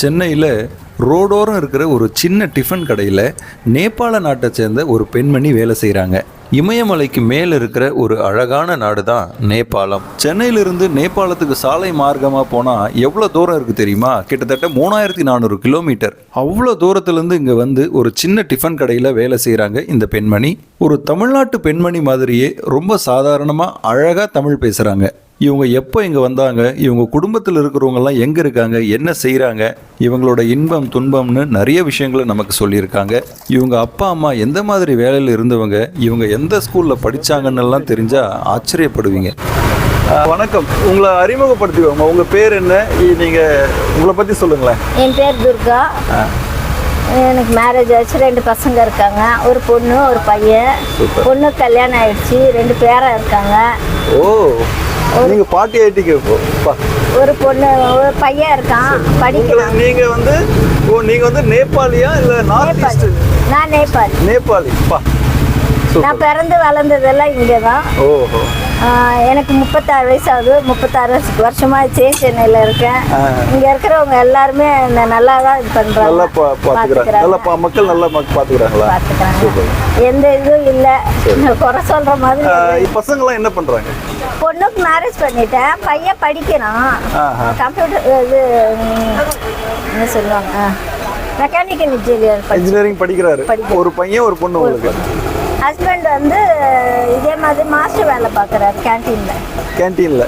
சென்னையில் ரோடோரம் இருக்கிற ஒரு சின்ன டிஃபன் கடையில் நேபாள நாட்டை சேர்ந்த ஒரு பெண்மணி வேலை செய்கிறாங்க இமயமலைக்கு மேலே இருக்கிற ஒரு அழகான நாடு தான் நேபாளம். சென்னையிலிருந்து நேபாளத்துக்கு சாலை மார்க்கமாக போனால் எவ்வளோ தூரம் இருக்குது தெரியுமா? கிட்டத்தட்ட மூணாயிரத்தி நானூறு கிலோமீட்டர். அவ்வளோ தூரத்துலேருந்து இங்கே வந்து ஒரு சின்ன டிஃபன் கடையில் வேலை செய்கிறாங்க இந்த பெண்மணி. ஒரு தமிழ்நாட்டு பெண்மணி மாதிரியே ரொம்ப சாதாரணமாக அழகாக தமிழ் பேசுகிறாங்க இவங்க எப்போ இங்கே வந்தாங்க? இவங்க குடும்பத்தில் இருக்கிறவங்கெல்லாம் எங்கே இருக்காங்க? என்ன செய்கிறாங்க இவங்களோட இன்பம் துன்பம்னு நிறைய விஷயங்களை நமக்கு சொல்லியிருக்காங்க. இவங்க அப்பா அம்மா எந்த மாதிரி வேலையில் இருந்தவங்க? இவங்க எந்த ஸ்கூலில் படித்தாங்கன்னு எல்லாம் தெரிஞ்சால் ஆச்சரியப்படுவீங்க. வணக்கம். உங்களை அறிமுகப்படுத்திக்கோங்க. உங்கள் பேர் என்ன? நீங்கள் உங்களை பற்றி சொல்லுங்களேன். என் பேர் துர்கா. எனக்கு மேரேஜ் ஆச்சு. ரெண்டு பசங்க இருக்காங்க. ஒரு பொண்ணு ஒரு பையன். பொண்ணு கல்யாணம் ஆயிடுச்சு. ரெண்டு பேரா இருக்காங்க. ஓ. நீங்கள் பாட்டி இப்போ ஒரு பொண்ணு ஒரு பையன் இருக்கான் படிக்கிறான். நீங்கள் வந்து ஓ நீங்கள் வந்து நேபாளியா இல்லை நார்த் ஈஸ்ட் நான் நேபாளி. நேபாளி பா. நான் பிறந்து வளர்ந்ததெல்லாம் இங்கே தான் ஓஹோ. எனக்கு முப்பத்தாறு வயசு ஆகுது முப்பத்தாறு வருஷ- வருஷமா சே சென்னையில் இருக்கேன். இங்கே இருக்கிறவங்க எல்லாருமே நல்லா தான் இது நல்லா பண்ணுறாங்க பார்த்துக்கிறாங்க நல்லா பா மக்கள் நல்லா மக் பார்த்துக்கிறாங்களா பார்த்துக்கிறாங்க எந்த இதுவும் இல்லை. குறை சொல்கிற மாதிரி பசங்களாம் என்ன பண்ணுறாங்க பொண்ணுக்கு மேரேஜ் பண்ணிட்டேன். பையன் படிக்கிறான். கம்ப்யூட்டர் இது என்ன சொல்லுவாங்க? மெக்கானிக்கல் இன்ஜினியர் இன்ஜினியரிங் படிக்கிறாரு. படிக்கிறாரு. ஒரு பையன் ஒரு பொண்ணு உங்களுக்கு. ஹஸ்பண்ட் வந்து இதே மாதிரி மாஸ்டர் வேலை பார்க்குறாரு கேன்டீனில் கேன்டீன்ல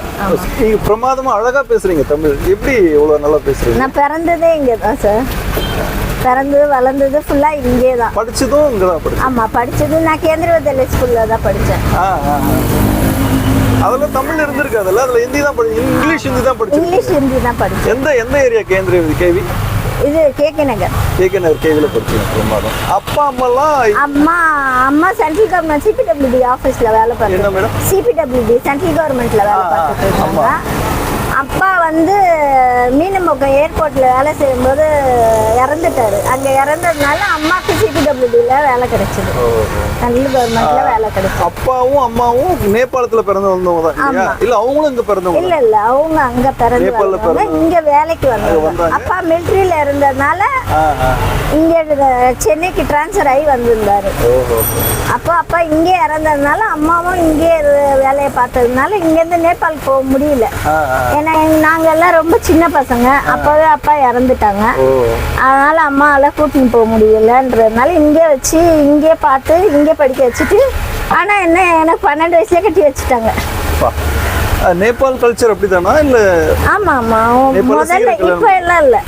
நீங்க பிரமாதமா அழகா பேசுறீங்க தமிழ். எப்படி இவ்வளவு நல்லா பேசுறீங்க? நான் பிறந்ததே இங்கே தான் சார் பிறந்தது வளர்ந்தது ஃபுல்லாக இங்கே தான் படிச்சதும் இங்கதான் படிச்சேன் ஆமாம் படித்தது நான் கேந்திர வித்யாலய ஸ்கூலில் தான் படித்தேன் அதெல்லாம் தமிழ் இருந்திருக்காதுல்ல? அதுல ஹிந்தி தான் படி இங்கிலீஷ் ஹிந்தி தான் படிச்சு இங்கிலீஷ் ஹிந்தி தான் படித்தேன் எந்த எந்த ஏரியா கேந்திர கேவி? இது கேகே நகர் கேகே நகர் கேவில பிரமாதம் அப்பா அம்மாலாம் அம்மா அம்மா சென்ட்ரல் கவர்மெண்ட் சிபிடபிள்யூடி ஆஃபீஸில் வேலை என்ன பார்த்துட்டு மேடம் சிபிடபிள்யூடி சென்ட்ரல் கவர்மெண்ட்ல வேலை பார்த்துட்டு ஆமா. அப்பா வந்து மீனமுக்கம் ஏர்போர்ட்ல வேலை செய்யும்போது இறந்துட்டாரு. அங்க இறந்ததுனால அம்மாக்கு சிபிடபிள்யூடியில் வேலை கிடைச்சது. சென்ட்ரல் கவர்மெண்ட்ல வேலை கிடைச்சது. அப்பாவும் அம்மாவும் நேபாளத்துல பிறந்து வந்தவங்க தான் இல்லையா? இல்ல அவங்களும் இங்க பிறந்தவங்க இல்ல இல்ல அவங்க அங்க பிறந்து. பிறந்தவங்க. இங்க வேலைக்கு வந்தாங்க வந்தாங்க. அப்பா மிலிட்ரியில இருந்ததுனால. இங்க சென்னைக்கு டிரான்ஸ்ஃபர் ஆகி வந்திருந்தாரு. அப்போ அப்பா இங்கே இறந்ததுனால அம்மாவும் இங்கே வேலையை பார்த்ததுனால இங்கேருந்து நேபாள் போக முடியல. ஏன்னா எங்க- நாங்க எல்லாம் ரொம்ப சின்ன பசங்க. அப்போவே அப்பா இறந்துட்டாங்க. அதனால அம்மாவால் கூட்டின்னு போக முடியலன்றதுனால இங்கே வச்சு இங்கே பார்த்து இங்கே படிக்க வச்சுட்டு ஆனால் என்ன எனக்கு பன்னெண்டு வயசுல கட்டி வச்சுட்டாங்க. நேபாள் கல்ச்சர் அப்படிதானா இல்ல ஆமா ஆமா. முதல்ல. இப்போ எல்லாம் இல்லை.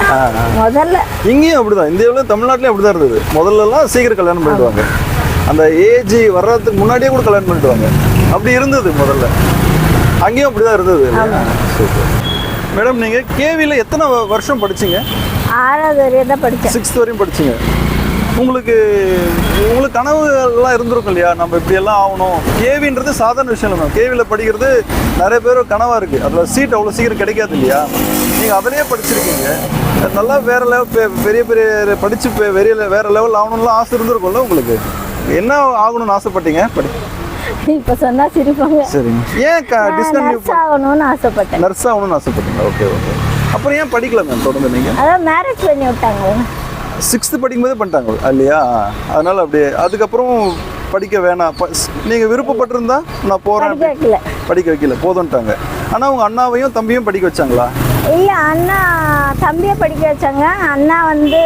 முதல்ல. இங்கேயும் அப்படிதான். இந்தியாவிலும் தமிழ்நாட்டிலையும் அப்படிதான் இருந்தது. முதல்ல எல்லாம் சீக்கிரம் கல்யாணம் பண்ணிடுவாங்க அந்த ஏஜ் வர்றதுக்கு முன்னாடியே கூட கல்யாணம் பண்ணிடுவாங்க அப்படி இருந்தது முதல்ல. அங்கேயும் அப்படிதான் இருந்தது. சூப்பர். மேடம் நீங்க கேவில எத்தனை வருஷம் படிச்சீங்க? ஆறாவது வரையும் தான் படித்தேன் சிக்ஸ்த் வரையும் படிச்சீங்க. உங்களுக்கு உங்களுக்கு கனவுகள்லாம் இருந்திருக்கும் இல்லையா? நம்ம இப்படி எல்லாம் ஆகணும். கேவின்றது சாதாரண விஷயம் இல்லை கேவியில் படிக்கிறது நிறைய பேர் கனவா இருக்கு. அதில் சீட் அவ்வளோ சீக்கிரம் கிடைக்காது இல்லையா? நீங்கள் அதிலேயே படிச்சிருக்கீங்க. நல்லா வேற லெவல் பெரிய பெரிய படிச்சு பெ- பெரிய வேற லெவல் ஆகணும்லாம் ஆசை இருந்திருக்கும்ல உங்களுக்கு? என்ன ஆகணும்னு ஆசைப்பட்டீங்க? படி. இப்போ சொன்னா சிரிப்பாங்க. சரிங்க. ஏன் டிஸ்கன்டினியூ நர்ஸ் ஆகணும்னு ஆசைப்பட்டேன். நர்ஸ் ஆகணும்னு ஆசைப்பட்டீங்க ஓகே ஓகே. அப்புறம் ஏன் படிக்கல மேம் தொடர்ந்து நீங்கள் அதான் மேரேஜ் பண்ணி விட்டாங்க. சிக்ஸ்த்து படிக்கும்போதே பண்ணிட்டாங்க. இல்லையா? அதனால அப்படியே அதுக்கப்புறம் படிக்க வேணாம். ப- ஸ்- நீங்க விருப்பப்பட்டிருந்தா நான் போறேன் படிக்க வைக்கல. படிக்க வைக்கல. போதும்ட்டாங்க. ஆனா உங்க அண்ணாவையும் தம்பியும் படிக்க வச்சாங்களா? இல்லை அண்ணா தம்பியை படிக்க வச்சாங்க. அண்ணா வந்து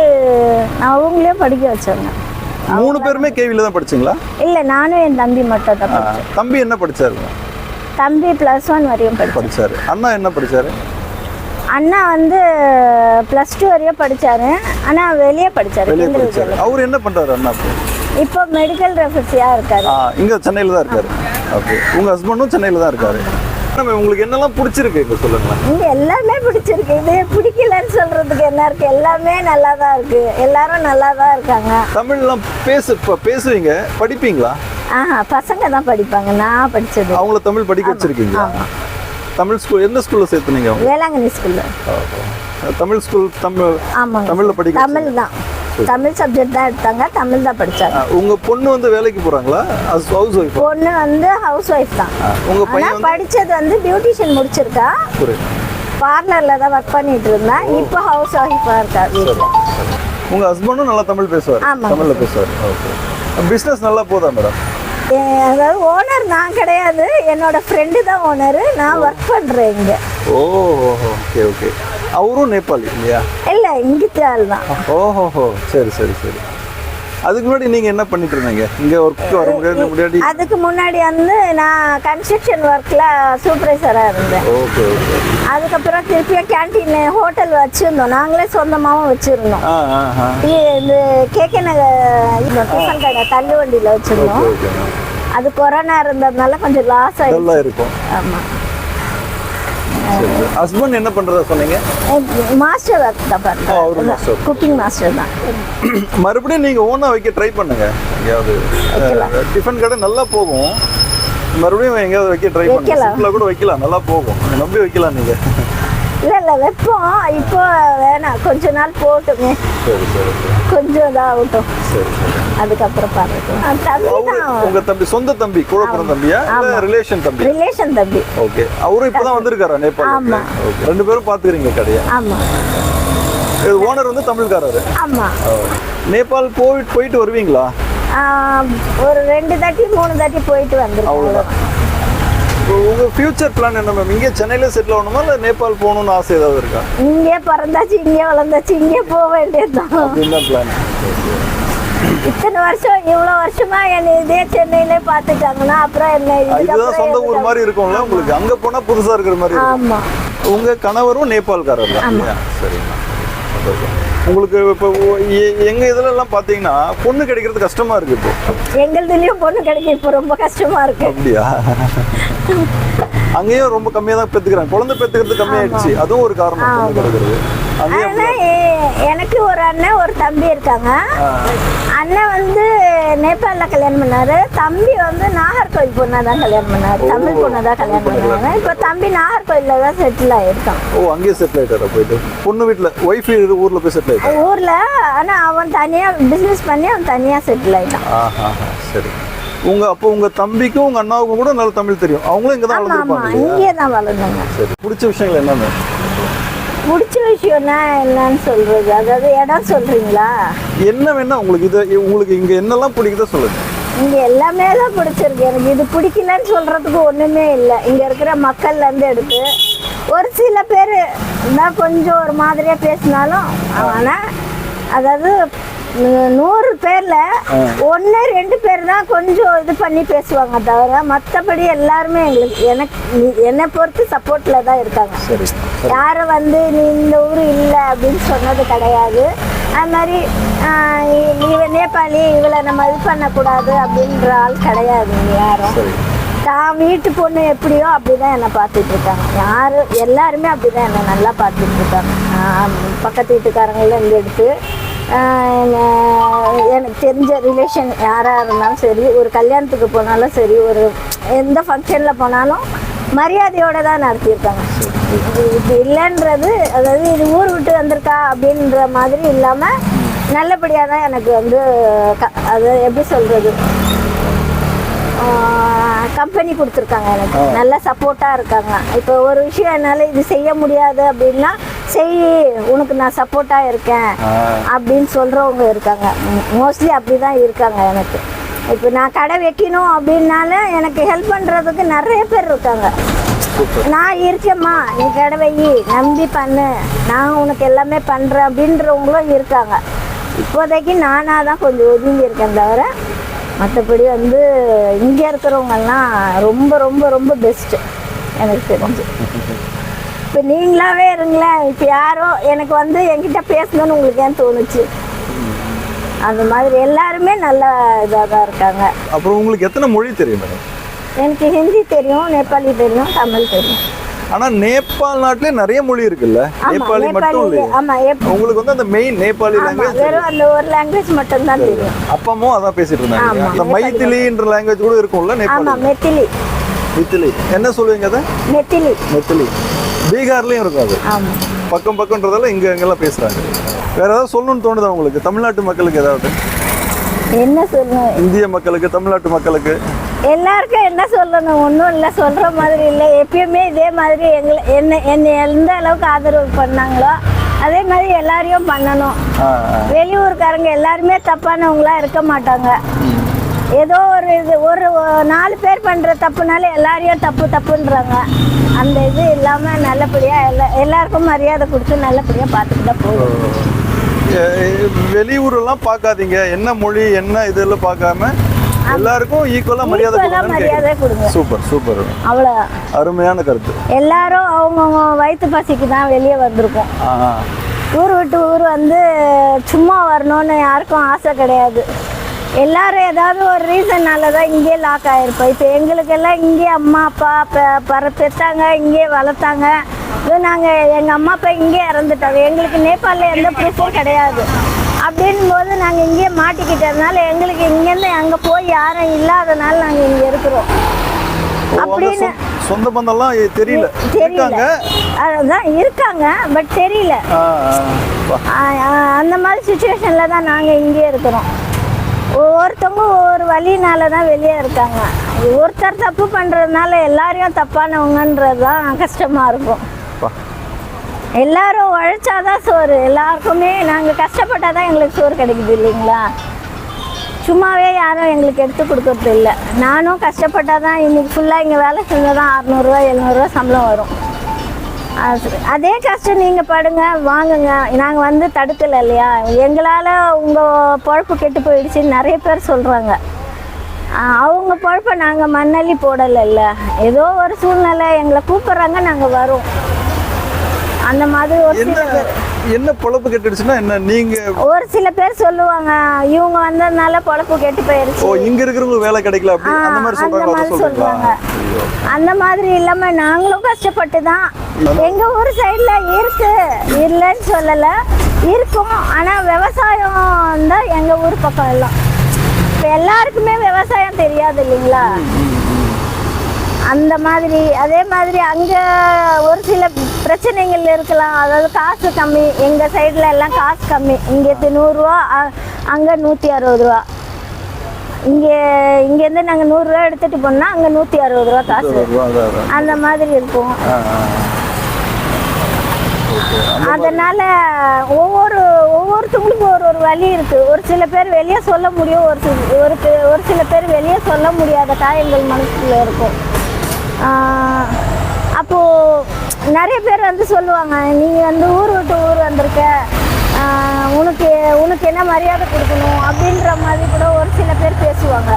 அவங்களையும் படிக்க வச்சாங்க. மூணு பேருமே கேவில தான் படிச்சீங்களா? இல்லை நானும் என் தம்பி மட்டும் தான் தம்பி என்ன படிச்சாரு? தம்பி ப்ளஸ் ஒன் வரையும் படிச்சாரு. அண்ணா என்ன படிச்சாரு? அண்ணா வந்து ப்ளஸ் டூ வரையும் படித்தாரு ஆனால் வெளியே படித்தார் வெளியே படிச்சாரு. அவர் என்ன பண்றாரு அண்ணா இப்போ? மெடிக்கல் ரெஃபர்ஸியாக இருக்காரு. இங்க சென்னையில தான் இருக்காரு. ஓகே உங்க ஹஸ்பண்டும் சென்னையில தான் இருக்காரு. உங்களுக்கு என்னெல்லாம் பிடிச்சிருக்கு? இப்போ சொல்லுங்களேன். இங்கே எல்லாமே பிடிச்சிருக்கு. இது பிடிக்கலன்னு சொல்கிறதுக்கு என்ன இருக்குது எல்லாமே நல்லா தான் இருக்குது எல்லாரும் நல்லா தான் இருக்காங்க. தமிழ்லாம் பேசு பேசுவீங்க? படிப்பீங்களா? ஆஹா பசங்க தான் படிப்பாங்க. நான் படித்தது அவங்கள தமிழ் படிக்க வச்சிருக்கீங்களா? தமிழ் ஸ்கூல் எந்த ஸ்கூல்ல சேர்த்துனீங்க வேளாங்கண்ணி ஸ்கூலில் தமிழ் ஸ்கூல் தமிழ் தமிழ்ல படிக்க தமிழ் தான் தமிழ் சப்ஜெக்ட் தான் எடுத்தாங்க தமிழ் தான் படித்தாங்க ஆ, உங்க பொண்ணு வந்து வேலைக்கு போறாங்களா? ஹவுஸ் ஒய்ஃப் பொண்ணு வந்து ஹவுஸ் ஒய்ஃப் தான் உங்க பையன் படித்தது வந்து? பியூட்டிஷியன் முடிச்சிருக்கா. பார்லரில் தான் ஒர்க் பண்ணிட்டு இருந்தேன் இப்போ ஹவுஸ் ஒய்ஃபாக இருக்கா வீட்டில் உங்க ஹஸ்பண்டும் நல்லா தமிழ் பேசுவார். தமிழ்ல பேசுவார். ஓகே. பிசினஸ் நல்லா போதா மேடம் அதாவது ஓனர் நான் கிடையாது. என்னோட ஃப்ரெண்டு தான் ஓனரு நான் ஒர்க் பண்ணுறேன் இங்கே. ஓ. Okay okay. அவரும் நேபாளி. இல்லையா? இல்லை இங்கிட்டு ஆள் தான் ஓஹோஹோ சரி சரி சரி. அதுக்கு முன்னாடி நீங்க என்ன பண்ணிட்டு இருந்தீங்க? இங்க ஒர்க்கு வர முன்னாடி அதுக்கு முன்னாடி வந்து நான் கன்ஸ்ட்ரக்ஷன் ஒர்க்கில் சூப்பர்வைசராக இருந்தேன். Okay okay. அதுக்கப்புறம் திருப்பியும் கேன்டீன் ஹோட்டல் வச்சுருந்தோம். நாங்களே சொந்தமாகவும் வச்சுருந்தோம். இது கேகே நகர் டிஃபன் கடை தள்ளு வண்டியில் வச்சுருந்தோம் அது கொரோனா இருந்ததுனால கொஞ்சம் லாஸ் ஆயிடுச்சு. இருக்கும். சரி ஹஸ்பண்ட் என்ன பண்றதா சொன்னீங்க? மாஸ்டர் ஒர்க் தான். பார்த்தேன் குக்கிங் மாஸ்டர் தான். மறுபடியும் நீங்க ஓனா வைக்க ட்ரை பண்ணுங்க. எங்கேயாவது டிஃபன் கடை நல்லா போகும். மறுபடியும் எங்கேயாவது வைக்க ட்ரை பண்ணுங்க. கூட வைக்கலாம். நல்லா போகும். நம்பி வைக்கலாம் நீங்க. இல்லை இல்லை வைப்போம். இப்போ வேணாம். கொஞ்ச நாள் போட்டுங்க சரி சரி சரி. கொஞ்சம் இதாகட்டும். சரி சரி. அதுக்கப்புறம் பார்த்துக்கலாம் தம்பி தான் உங்க தம்பி சொந்த தம்பி கூட பிறந்த தம்பியா? ரிலேஷன் தம்பி? ரிலேஷன் தம்பி. ஓகே. அவரும் இப்பதான் வந்திருக்காரா நேபாள் ஆமா. ரெண்டு பேரும் பாத்துக்கிறீங்க கடையை? ஆமாம் இது ஓனர் வந்து தமிழ்காரரு. ஆமாம் ஓ. நேபாள் போயிட்டு போயிட்டு வருவீங்களா? ஒரு ரெண்டு தாட்டி மூணு தாட்டி போயிட்டு வந்திருக்கோம் அவ்வளவுதான். உங்க ஃபியூச்சர் பிளான் என்ன மேம் இங்கே சென்னையில செட்டில் ஆகணுமா இல்ல நேபாள் போகணும்னு ஆசை ஏதாவது இருக்கா? இங்கே பிறந்தாச்சு இங்கே வளர்ந்தாச்சு இங்கே போக வேண்டியதுதான். பிளான் இத்தனை வருஷம் இவ்வளோ வருஷமா என்னை இதே சென்னையிலே பார்த்துட்டாங்கன்னா அப்புறம் என்ன இதுதான் சொந்த ஊர் மாதிரி இருக்கும்ல உங்களுக்கு. அங்க போனா புதுசா இருக்கிற மாதிரி ஆமாம் உங்க கணவரும் நேபாள்காரர் தான் சரிங்கண்ணா. உங்களுக்கு இப்போ எங்க இதுல எல்லாம் பாத்தீங்கன்னா பொண்ணு கிடைக்கிறது கஷ்டமா இருக்கு இப்போ. எங்களுதுலேயும் பொண்ணு கிடைக்க இப்போ ரொம்ப கஷ்டமா இருக்கு. அப்படியா? அங்கேயும் ரொம்ப கம்மியா தான் பெத்துக்கிறாங்க. குழந்தை பெத்துக்கிறது கம்மியாயிடுச்சு. அதுவும் ஒரு காரணம் கிடைக்கிறது. எனக்கு ஒரு அண்ணன் ஒரு தம்பி இருக்காங்க. அண்ணன் வந்து நேபாளில் கல்யாணம் பண்ணாரு. தம்பி வந்து நாகர்கோவில் பொண்ணை தான் கல்யாணம் பண்ணாரு. தமிழ் பொண்ணை தான் கல்யாணம் பண்ணாங்க இப்போ தம்பி நாகர்கோவிலில் தான் செட்டில் ஆயிருக்கான். ஓ அங்கேயே செட்டில் ஆயிட்டாரா போயிட்டு? பொண்ணு வீட்டுல ஒய்ஃப் ஊர்ல போய் செட்டில் ஆயிட்டாரு? ஊர்ல ஆனா அவன் தனியா பிசினஸ் பண்ணி அவன் தனியா செட்டில் ஆயிட்டான். ஆஹா சரி. உங்க அப்போ உங்க தம்பிக்கும் உங்க அண்ணாவுக்கும் கூட நல்ல தமிழ் தெரியும். அவங்களும் இங்க தான் வளர்ந்துருப்பாங்க இங்கே தான் வளர்ந்தாங்க. சரி பிடிச்ச விஷயங்கள் என்னன்னு? பிடிச்ச விஷயம்னா என்னன்னு சொல்றது? அதாவது இடம் சொல்றீங்களா? என்ன வேணா உங்களுக்கு இது உங்களுக்கு இங்க என்னெல்லாம் பிடிக்குதோ சொல்லுங்க. இங்க எல்லாமே தான் பிடிச்சிருக்கு. எனக்கு இது பிடிக்கலன்னு சொல்றதுக்கு ஒண்ணுமே இல்லை. இங்க இருக்கிற மக்கள்ல இருந்து எடுத்து ஒரு சில பேர் தான் கொஞ்சம் ஒரு மாதிரியா பேசினாலும் ஆனா அதாவது நூறு பேர்ல ஒன்று ரெண்டு பேர் தான் கொஞ்சம் இது பண்ணி பேசுவாங்க தவிர மற்றபடி எல்லாருமே எங்களுக்கு எனக்கு என்னை பொறுத்து சப்போர்ட்ல தான் இருக்காங்க. சரி யாரும் வந்து நீ இந்த ஊர் இல்லை அப்படின்னு சொன்னது கிடையாது. அது மாதிரி ஆஹ் இ- இவ நேபாளி இவளை நம்ம இது பண்ணக்கூடாது அப்படின்ற ஆள் கிடையாது யாரும். தான் வீட்டு பொண்ணு எப்படியோ அப்படிதான் என்னை பார்த்துட்டு இருக்காங்க. யாரு எல்லாருமே அப்படிதான் என்னை நல்லா பார்த்துட்டு இருக்காங்க. பக்கத்து வீட்டுக்காரங்கள இருந்து எடுத்து எனக்கு தெரிஞ்ச ரிலேஷன் யாராக இருந்தாலும் சரி ஒரு கல்யாணத்துக்கு போனாலும் சரி ஒரு எந்த ஃபங்க்ஷனில் போனாலும் மரியாதையோட தான் நடத்தியிருக்காங்க. இது இல்லைன்றது அதாவது இது ஊர் விட்டு வந்திருக்கா அப்படின்ற மாதிரி இல்லாமல் நல்லபடியாக தான் எனக்கு வந்து க அது எப்படி சொல்கிறது கம்பெனி கொடுத்துருக்காங்க எனக்கு. நல்ல சப்போர்ட்டாக இருக்காங்க. இப்போ ஒரு விஷயம் என்னால் இது செய்ய முடியாது அப்படின்னா செய் உனக்கு நான் சப்போர்ட்டாக இருக்கேன் அப்படின்னு சொல்கிறவங்க இருக்காங்க. மோஸ்ட்லி அப்படி தான் இருக்காங்க எனக்கு. இப்போ நான் கடை வைக்கணும் அப்படின்னால எனக்கு ஹெல்ப் பண்ணுறதுக்கு நிறைய பேர் இருக்காங்க. நான் இருக்கேம்மா நீ கடை வை நம்பி பண்ணு. நான் உனக்கு எல்லாமே பண்ணுறேன் அப்படின்றவங்களும் இருக்காங்க. இப்போதைக்கு நானாக தான் கொஞ்சம் ஒதுங்கி இருக்கேன் தவிர மற்றபடி வந்து இங்கே இருக்கிறவங்கெல்லாம் ரொம்ப ரொம்ப ரொம்ப பெஸ்ட்டு எனக்கு தெரிஞ்சு. இப்போ நீங்களாவே இருங்களேன். இப்போ யாரோ எனக்கு வந்து என்கிட்ட பேசணும்னு உங்களுக்கு ஏன் தோணுச்சு? அந்த மாதிரி எல்லாருமே நல்ல இதாக தான் இருக்காங்க. அப்புறம் உங்களுக்கு எத்தனை மொழி தெரியும் மேடம்? எனக்கு ஹிந்தி தெரியும் நேபாளி தெரியும் தமிழ் தெரியும். ஆனா நேபாள் நாட்டிலே நிறைய மொழி இருக்குல்ல? நேபாளி மட்டும் இல்லையா. ஆமா உங்களுக்கு வந்து அந்த மெயின் நேபாளி ஆமா லாங்குவேஜ் வெறும் அந்த ஒரு லாங்குவேஜ் மட்டும் தான் தெரியும். அப்பமும் அதான் பேசிட்டு இருந்தாங்க ஆமா. அந்த மைத்திலின்ற லாங்குவேஜ் கூட இருக்கும்ல ஆமா நேபாளி மெத்திலி. மைத்திலி. என்ன சொல்லுவீங்க அதை? மெத்திலி. மெத்திலி. பீகார்லயும் ஆமா. பக்கம் பக்கம்ன்றதால இங்க அங்கெல்லாம் பேசுறாங்க. வேற ஏதாவது சொல்லணும்னு தோணுதா உங்களுக்கு? தமிழ்நாட்டு மக்களுக்கு ஏதாவது? என்ன சொல்லுங்க இந்திய மக்களுக்கு தமிழ்நாட்டு மக்களுக்கு? எல்லாருக்கும் என்ன சொல்லணும்? ஒன்றும் இல்லை சொல்கிற மாதிரி இல்லை. எப்பயுமே இதே மாதிரி எங்களை என்ன என்னை எந்த அளவுக்கு ஆதரவு பண்ணாங்களோ அதே மாதிரி எல்லாரையும் பண்ணணும். வெளியூர்காரங்க எல்லாருமே தப்பானவங்களா இருக்க மாட்டாங்க. ஏதோ ஒரு இது ஒரு நாலு பேர் பண்ணுற தப்புனால எல்லாரையும் தப்பு தப்புன்றாங்க. அந்த இது இல்லாமல் நல்லபடியாக எல்லா எல்லாருக்கும் மரியாதை கொடுத்து நல்லபடியாக பார்த்துக்கிட்டா போதும். வெளியூரெல்லாம் பார்க்காதீங்க. என்ன மொழி என்ன இதெல்லாம் பார்க்காம எல்லாருக்கும் ஈக்குவலாக மரியாதை மரியாதை. கொடுங்க. Super super. அவ்வளோ. அருமையான கருத்து. எல்லாரும் அவங்கவுங்க வயிற்று பசிக்கு தான் வெளியே வந்திருக்கோம். ஊர் விட்டு ஊர் வந்து சும்மா வரணும்னு யாருக்கும் ஆசை கிடையாது. எல்லாரும் ஏதாவது ஒரு ரீசன்னால தான் இங்கேயே லாக் ஆகிருப்போம் இப்போ எங்களுக்கெல்லாம் இங்கேயே அம்மா அப்பா பற பெற்றாங்க இங்கேயே வளர்த்தாங்க. இது நாங்கள் எங்கள் அம்மா அப்பா இங்கேயே இறந்துட்டாங்க எங்களுக்கு நேபாளில் எந்த ப்ரூஃபும் கிடையாது. அப்படின் போது நாங்கள் இங்கேயே மாட்டிக்கிட்டதுனால எங்களுக்கு இங்கேருந்து அங்கே போய் யாரும் இல்லாதனால நாங்கள் இங்கே இருக்கிறோம். அப்படின்னு சொந்த- பந்தம்லாம் தெரியல. தெரியல. இருக்காங்க? அதுதான் இருக்காங்க பட் தெரியல. அந்த மாதிரி சுச்சுவேஷனில் தான் நாங்கள் இங்கே இருக்கிறோம். ஒவ்வொருத்தவங்க ஒவ்வொரு வழினால தான் வெளியே இருக்காங்க. ஒருத்தர் தப்பு பண்ணுறதுனால எல்லாரையும் தப்பானவங்கன்றது தான் கஷ்டமாக இருக்கும். எல்லாரும் உழைச்சாதான் சோறு. எல்லாருக்குமே நாங்கள் கஷ்டப்பட்டால் தான் எங்களுக்கு சோறு கிடைக்குது இல்லைங்களா? சும்மாவே யாரும் எங்களுக்கு எடுத்து கொடுக்கறது இல்லை. நானும் கஷ்டப்பட்டால் தான் இன்னைக்கு ஃபுல்லாக இங்கே வேலை செஞ்சால் தான் அறநூறுவா எழுநூறுவா சம்பளம் வரும். அது- அதே கஷ்டம் நீங்கள் படுங்க வாங்குங்க. நாங்கள் வந்து தடுக்கலை இல்லையா? எங்களால் உங்கள் பொழப்பு கெட்டு போயிடுச்சுன்னு நிறைய பேர் சொல்கிறாங்க அவங்க பொழப்பை நாங்கள் மண்ணள்ளி போடலைல்ல. ஏதோ ஒரு சூழ்நிலை எங்களை கூப்பிட்றாங்க நாங்கள் வரோம். அந்த மாதிரி ஒரு என்ன பொழப்பு கெட்டுடுச்சுன்னா என்ன? நீங்க ஒரு சில பேர் சொல்லுவாங்க இவங்க வந்ததுனால பொழப்பு கெட்டு போயிருச்சு. ஓ இங்க இருக்கிறவங்களுக்கு வேலை கிடைக்கல அப்படி? அந்த மாதிரி சொல்றாங்க சொல்றாங்க. அந்த மாதிரி இல்லாம நாங்களும் கஷ்டப்பட்டு தான் எங்க ஊர் சைடுல இருக்கு. இல்லைன்னு சொல்லல. இருக்கும். ஆனா விவசாயம் தான் எங்க ஊர் பக்கம் எல்லாம். இப்ப எல்லாருக்குமே விவசாயம் தெரியாது இல்லைங்களா? அந்த மாதிரி அதே மாதிரி அங்கே ஒரு சில பிரச்சனைகள் இருக்கலாம். அதாவது காசு கம்மி. எங்கள் சைடில் எல்லாம் காசு கம்மி. இங்கே நூறுரூவா அங்கே நூற்றி அறுபது ரூபா. இங்கே இங்கேருந்து நாங்கள் நூறுரூவா எடுத்துகிட்டு போனால் அங்கே நூற்றி அறுபது ரூபா காசு. அந்த மாதிரி இருக்கும். அதனால ஒவ்வொரு ஒவ்வொருத்தவங்களுக்கும் ஒரு ஒரு வழி இருக்கு. ஒரு சில பேர் வெளியே சொல்ல முடியும். ஒரு சில ஒரு ஒரு சில பேர் வெளியே சொல்ல முடியாத காயங்கள் மனசுக்குள்ள இருக்கும். நிறைய பேர் வந்து சொல்லுவாங்க நீ வந்து ஊர் விட்டு ஊர் வந்திருக்க. உனக்கு உனக்கு என்ன மரியாதை கொடுக்கணும்? அப்படின்ற மாதிரி கூட ஒரு சில பேர் பேசுவாங்க.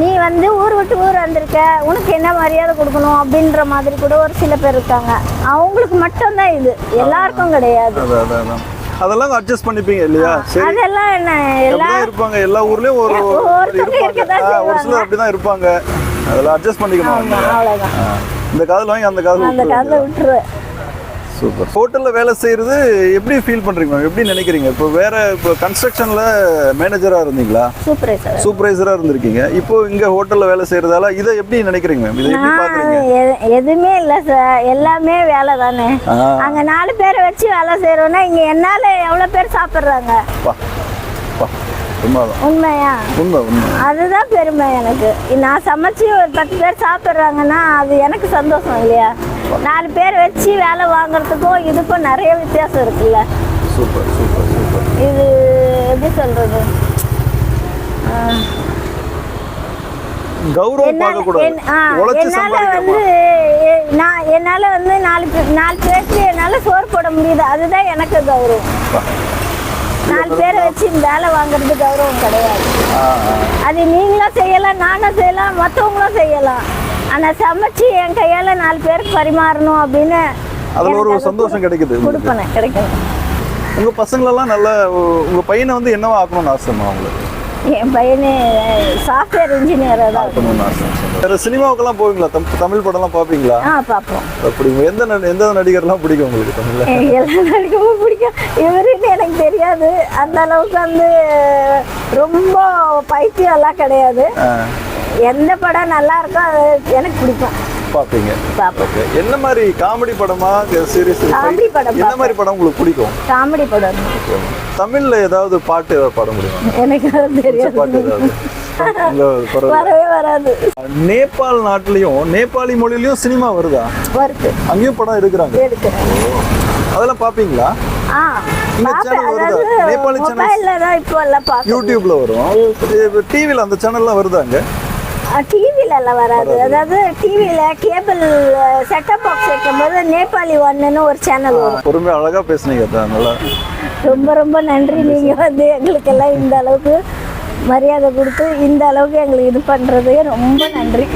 நீ வந்து ஊர் விட்டு ஊர் வந்திருக்க. உனக்கு என்ன மரியாதை கொடுக்கணும்? அப்படின்ற மாதிரி கூட ஒரு சில பேர் இருக்காங்க. அவங்களுக்கு மட்டும்தான் இது. எல்லாருக்கும் கிடையாது. அதெல்லாம் அட்ஜஸ்ட் பண்ணிப்பீங்க இல்லையா? சரி. அதெல்லாம் என்ன எல்லா இருப்பாங்க. எல்லா ஊர்லயும் ஒரு ஒரு. சிலர் அப்படிதான் இருப்பாங்க. அதெல்லாம் அட்ஜஸ்ட் பண்ணிக்கணும் அவ்வளவுதான். இந்த காதுல வாங்கி அந்த காதுல அந்த காலத்தை விட்டுருவேன். சூப்பர். ஹோட்டல்ல வேலை செய்யறது எப்படி ஃபீல் பண்றீங்க மேம் எப்படி நினைக்கிறீங்க? இப்போ வேற இப்போ கன்ஸ்ட்ரக்ஷன்ல மேனேஜரா இருந்தீங்களா? சூப்பரே சார் சூப்பர்வைசரா இருந்திருக்கீங்க. இப்போ இங்க ஹோட்டல்ல வேலை செய்யறதால இதை எப்படி நினைக்கிறீங்க மேம் இதை எப்படி பாக்குறீங்க எ- எதுவுமே இல்லை சார் எல்லாமே வேலை தானே. அங்க நாலு பேரை வச்சு வேலை செய்யறோம்னா இங்க என்னால எவ்வளவு பேர் சாப்பிடுறாங்க? உண்மைதான். உண்மையா? உண்மை உண்மை. அதுதான் பெருமை எனக்கு. நான் சமைச்சு ஒரு பத்து பேர் சாப்பிட்றாங்கன்னா அது எனக்கு சந்தோஷம் இல்லையா? நாலு பேர் வச்சு வேலை வாங்குறதுக்கும் இதுக்கும் நிறைய வித்தியாசம் இருக்குல்ல. Super super super. இது எப்படி சொல்றது? என்னால- வந்து நான் என்னால வந்து நாலு நாலு பேருக்கு என்னால சோறு போட முடியுது. அதுதான் எனக்கு கௌரவம். நாலு பேரை வச்சு வேலை வாங்குறது கௌரவம் கிடையாது. அது நீங்களும் செய்யலாம் நானும் செய்யலாம் மற்றவங்களும் செய்யலாம் ஆனால் சமைச்சு என் கையால் நாலு பேருக்கு பரிமாறணும் அப்படின்னு அதுல ஒரு சந்தோஷம் கிடைக்குது. கொடுப்பேன் கிடைக்கும் உங்க பசங்களெல்லாம் நல்ல உ- உங்க பையனை வந்து என்னவா ஆக்கணும்னு ஆசைமா உங்களுக்கு என் பையனே சாஃப்ட்வேர் இன்ஜினியராக தான். இருக்கும். ஆக்கணும்னு ஆசை. வேற சினிமாவுக்கெல்லாம் போவீங்களா? தம் தமிழ் படம்லாம் பார்ப்பீங்களா? ஆ பார்ப்போம். அப்படி எந்த எந்த நடிகர்லாம் பிடிக்கும் உங்களுக்கு தமிழ்ல? எல்லா நடிக்கவும் பிடிக்கும். இவருன்னு எனக்கு தெரியாது. அந்த அளவுக்கு வந்து ரொம்ப பைத்தியம் எல்லாம் கிடையாது எந்த படம் நல்லா இருக்கோ அது எனக்கு பிடிக்கும். பார்ப்பீங்க ஓகே என்ன மாதிரி காமெடி படமா சீரியஸ் Comedy படம் என்ன மாதிரி படம் உங்களுக்கு பிடிக்கும்? காமெடி படம். தமிழ்ல ஏதாவது பாட்டு பாட முடியுமா? எனக்கு பிடிச்ச பாட்டு தெரியாது ஏதாவது நேபாள் நாட்டிலையும் நேபாளி மொழியிலயும் சினிமா வருதா? வருது. அங்கேயும் படம் எடுக்கிறாங்க? அதெல்லாம் பாப்பீங்களா? நேபாளி பார்க்க யூடியூப்ல வரும். டிவில அந்த சேனல்லாம் வருதாங்க டிவில எல்லாம் வராது. அதாவது டிவில கேபிள் செட்டப் பாக்ஸ் வைக்கும்போது நேபாளி ஒன்னுன்னு ஒரு சேனல் வரும். பொறுமையா அழகா பேசுனீங்க நல்லா. ரொம்ப ரொம்ப நன்றி. நீங்க வந்து எங்களுக்கெல்லாம் இந்த அளவுக்கு மரியாதை கொடுத்து இந்த அளவுக்கு எங்களுக்கு இது பண்றது ரொம்ப நன்றி.